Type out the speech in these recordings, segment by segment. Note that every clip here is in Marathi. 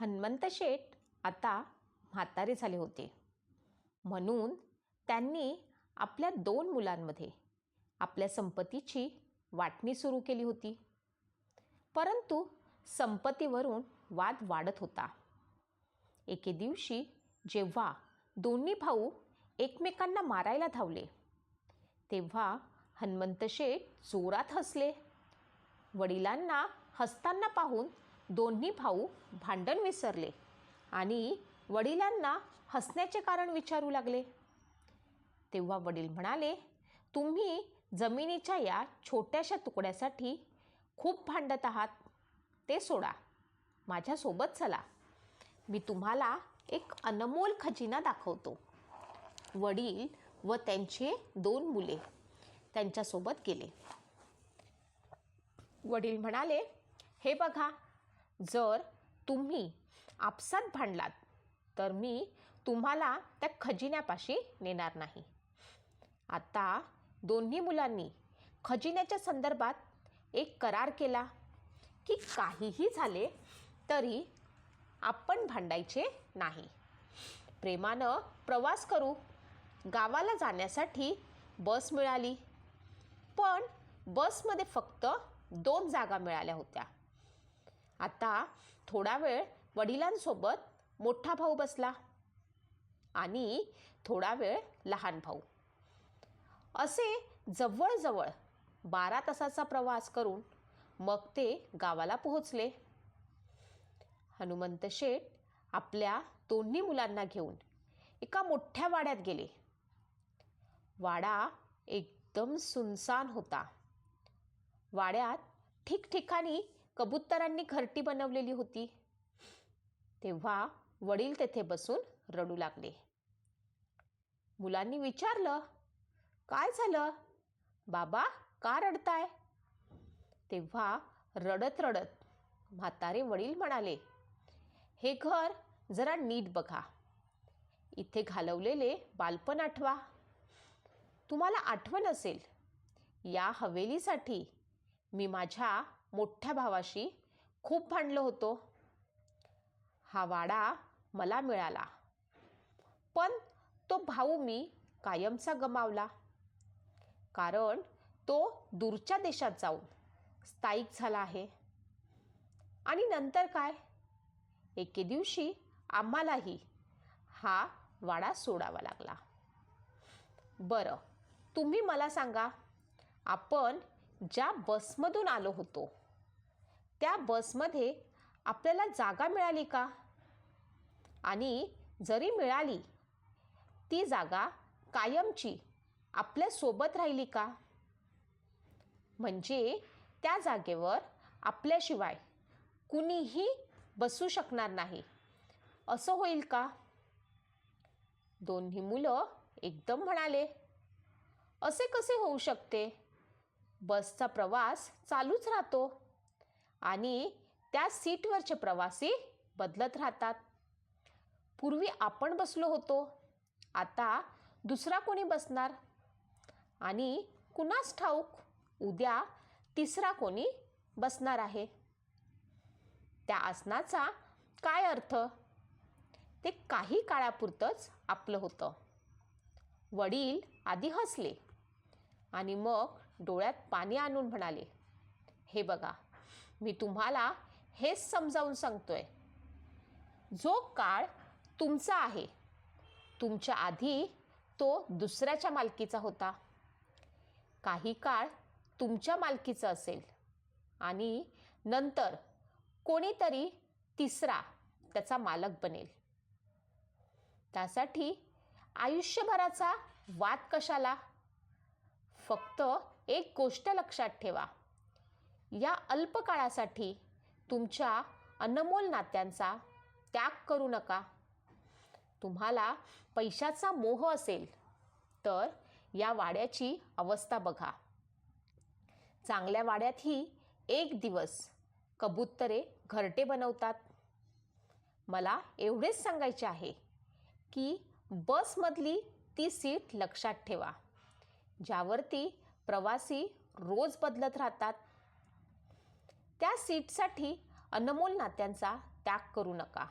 हनुमंत शेठ आता म्हातारे झाले होते. म्हणून त्यांनी आपल्या दोन मुलांमध्ये आपल्या संपत्तीची वाटणी सुरू केली होती. परंतु संपत्तीवरून वाद वाढत होता. एके दिवशी जेव्हा दोन्ही भाऊ एकमेकांना मारायला धावले तेव्हा हनुमंत शेठ जोरात हसले. वडिलांना हसताना पाहून दोन्ही भाऊ भांडण विसरले आणि वडिलांना हसण्याचे कारण विचारू लागले. तेव्हा वडील म्हणाले तुम्ही जमिनीच्या या छोट्याशा तुकड्यासाठी खूप भांडत आहात. ते सोडा. माझ्यासोबत चला. मी तुम्हाला एक अनमोल खजिना दाखवतो. वडील व त्यांचे दोन मुले त्यांच्यासोबत गेले. वडील म्हणाले हे बघा जर तुम्ही आपसात भांडलात तर मी तुम्हाला त्या खजिन्यापाशी नेणार नाही. आता दोन्ही मुलांनी खजिन्याच्या संदर्भात एक करार केला की काहीही झाले तरी आपण भांडायचे नाही. प्रेमानं प्रवास करू. गावाला जाण्यासाठी बस मिळाली. पण बसमध्ये फक्त दोन जागा मिळाल्या होत्या. आता थोडा वेळ वडिलांसोबत मोठा भाऊ बसला. आणि थोडा वेळ लहान भाऊ. असे जवळजवळ बारा तासाचा प्रवास करून मग ते गावाला पोहोचले. हनुमंत शेठ आपल्या दोन्ही मुलांना घेऊन एका मोठ्या वाड्यात गेले. वाडा एकदम सुनसान होता. वाड्यात ठिकठिकाणी कबुतरांनी घरटी बनवलेली होती. तेव्हा वडील तेथे बसून रडू लागले. मुलांनी विचारलं काय झालं? बाबा का रडताय? तेव्हा रडत रडत म्हातारे वडील म्हणाले हे घर जरा नीट बघा. इथे घालवलेले बालपण आठवा. तुम्हाला आठवण असेल या हवेलीसाठी मी माझ्या मोठ्या भावाशी खूप भांडलो होतो. हा वाडा मला मिळाला. पण तो भाऊ मी कायमचा गमावला. कारण तो दूरच्या देशात जाऊन स्थायिक झाला आहे. आणि नंतर काय? एके दिवशी आम्हालाही हा वाडा सोडावा लागला. बरं तुम्ही मला सांगा आपण ज्या बसमधून आलो होतो त्या बसमध्ये आपल्याला जागा मिळाली का? आणि जरी मिळाली ती जागा कायमची आपल्यासोबत राहिली का? म्हणजे त्या जागेवर आपल्याशिवाय कुणीही बसू शकणार नाही. असं होईल का? दोन्ही मुलं एकदम म्हणाले असे कसे होऊ शकते? बसचा प्रवास चालूच राहतो. आणि त्या सीटवरचे प्रवासी बदलत राहतात. पूर्वी आपण बसलो होतो आता दुसरा कोणी बसणार? आणि कुणास ठाऊक उद्या तिसरा कोणी बसणार आहे? त्या आसनाचा काय अर्थ? ते काही काळापुरतंच आपलं होतं. वडील आधी हसले आणि मग डोळ्यात पाणी आणून म्हणाले हे बघा मी तुम्हाला हेच समजावून सांगतोय. जो काळ तुमचा आहे तुमच्या आधी तो दुसऱ्याच्या मालकीचा होता. काही काळ तुमच्या मालकीचं असेल आणि नंतर कोणीतरी तिसरा त्याचा मालक बनेल. त्यासाठी आयुष्यभराचा वाद कशाला? फक्त एक गोष्ट लक्षात ठेवा. या अल्पकाळासाठी तुमच्या अनमोल नात्यांचा त्याग करू नका. तुम्हाला पैशाचा मोह असेल तर या वाड्याची अवस्था बघा. चांगल्या वाड्यातही एक दिवस कबुतरे घरटे बनवतात. मला एवढेच सांगायचे आहे की बसमधली ती सीट लक्षात ठेवा. ज्यावरती प्रवासी रोज बदलत राहतात त्या सीटसाठी अनमोल नात्यांचा त्याग करू नका.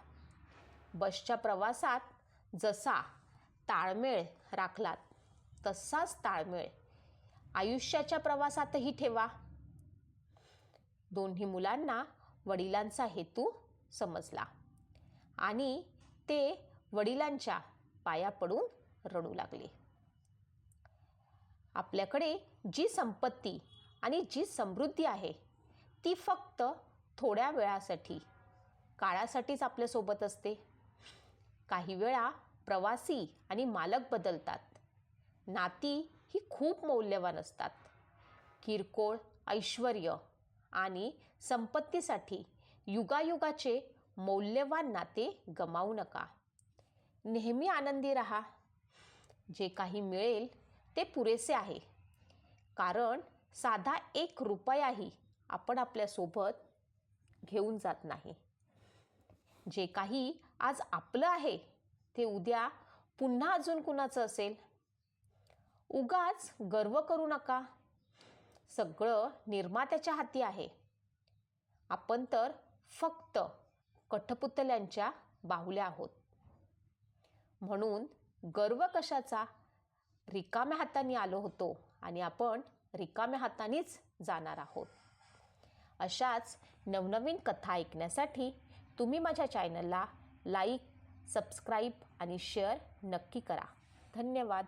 बसच्या प्रवासात जसा ताळमेळ राखलात तसाच ताळमेळ आयुष्याच्या प्रवासातही ठेवा. दोन्ही मुलांना वडिलांचा हेतू समजला आणि ते वडिलांच्या पाया पडून रडू लागले. आपल्याकडे जी संपत्ती आणि जी समृद्धी आहे ती फक्त थोड्या वेळासाठी काळासाठीच आपल्यासोबत असते. काही वेळा प्रवासी आणि मालक बदलतात. नाती ही खूप मौल्यवान असतात. किरकोळ ऐश्वर आणि संपत्तीसाठी युगायुगाचे मौल्यवान नाते गमावू नका. नेहमी आनंदी रहा. जे काही मिळेल ते पुरेसे आहे. कारण साधा एक रुपयाही आपण आपल्यासोबत घेऊन जात नाही. जे काही आज आपलं आहे ते उद्या पुन्हा अजून कुणाचं असेल? उगाच गर्व करू नका. सगळं निर्मात्याच्या हाती आहे. आपण तर फक्त कठपुतल्यांच्या बाहुल्या आहोत. म्हणून गर्व कशाचा? रिकाम्या हाताने आलो होतो आणि आपण रिकाम्या हातानेच जाणार आहोत. अशाच नवनवीन कथा ऐकण्यासाठी तुम्ही माझ्या चॅनलला लाईक सबस्क्राईब आणि शेअर नक्की करा. धन्यवाद.